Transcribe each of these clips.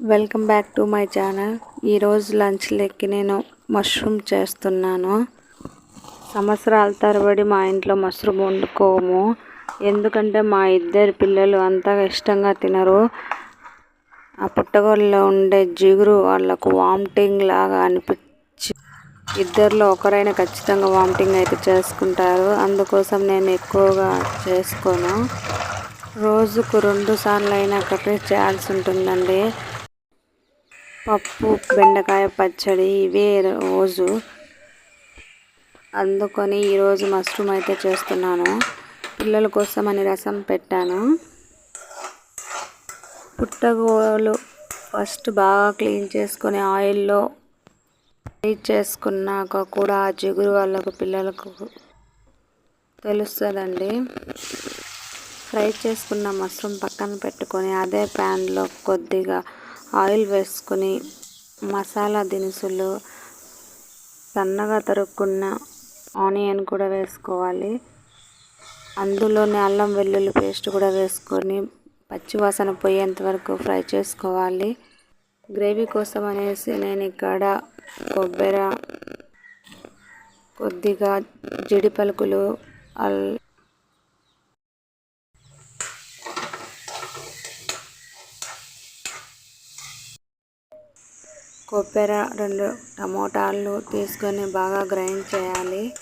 Welcome back to my channel. ఈరోజు lunch లెక్కి నేను మష్రూమ్ చేస్తున్నాను. సంవత్సరాల తరబడి మా ఇంట్లో మష్రూమ్ వండుకోము. ఎందుకంటే మా ఇద్దరు పిల్లలు అంతగా ఇష్టంగా తినరు. ఆ పుట్టగోళ్ళలో ఉండే జిగురు వాళ్ళకు వామిటింగ్ లాగా అనిపించి ఇద్దరిలో ఒకరైనా ఖచ్చితంగా వామిటింగ్ అయితే చేసుకుంటారు. అందుకోసం నేను ఎక్కువగా చేసుకోను. రోజుకు రెండు సార్లు అయినా కర్రీ చేయాల్సి ఉంటుందండి. పప్పు బెండకాయ పచ్చడి ఇవే రోజు అందుకొని ఈరోజు మష్రూమ్ అయితే చేస్తున్నాను. పిల్లల కోసం అని రసం పెట్టాను. పుట్టగోలు ఫస్ట్ బాగా క్లీన్ చేసుకొని ఆయిల్లో ఫ్రై చేసుకున్నాక కూడా ఆ జిగురు వాళ్ళకు పిల్లలకు తెలుస్తుందండి. ఫ్రై చేసుకున్న మష్రూమ్ పక్కన పెట్టుకొని అదే ప్యాన్లో కొద్దిగా ఆయిల్ వేసుకొని మసాలా దినుసులు సన్నగా తరుక్కున్న ఆనియన్ కూడా వేసుకోవాలి. అందులోనే అల్లం వెల్లుల్లి పేస్ట్ కూడా వేసుకొని పచ్చివాసన పోయేంత వరకు ఫ్రై చేసుకోవాలి. గ్రేవీ కోసం అనేసి నేను ఇక్కడ కొబ్బరి కొద్దిగా జీడి పలుకులు కొబ్బరి రెండు టమోటాలు తీసుకొని బాగా గ్రైండ్ చేయాలి.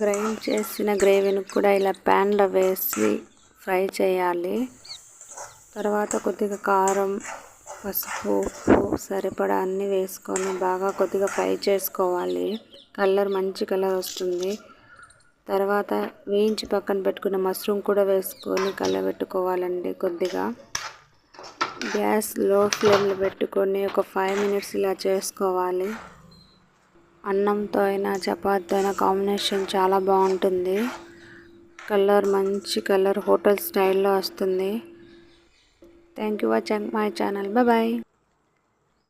గ్రైండ్ చేసిన గ్రేవీని కూడా ఇలా ప్యాన్లో వేసి ఫ్రై చేయాలి. తర్వాత కొద్దిగా కారం పసుపు ఉప్పు సరిపడా అన్నీ వేసుకొని బాగా కొద్దిగా ఫ్రై చేసుకోవాలి. కలర్ మంచి కలర్ వస్తుంది. తర్వాత వేయించి పక్కన పెట్టుకున్న మష్రూమ్ కూడా వేసుకొని కలబెట్టుకోవాలండి కొద్దిగా. గ్యాస్లో ఫ్లేమ్లో పెట్టుకొని ఒక ఫైవ్ మినిట్స్ ఇలా చేసుకోవాలి. అన్నంతో అయినా చపాతీతో అయినా కాంబినేషన్ చాలా బాగుంటుంది. కలర్ మంచి కలర్ హోటల్ స్టైల్లో వస్తుంది. Thank you watching my channel bye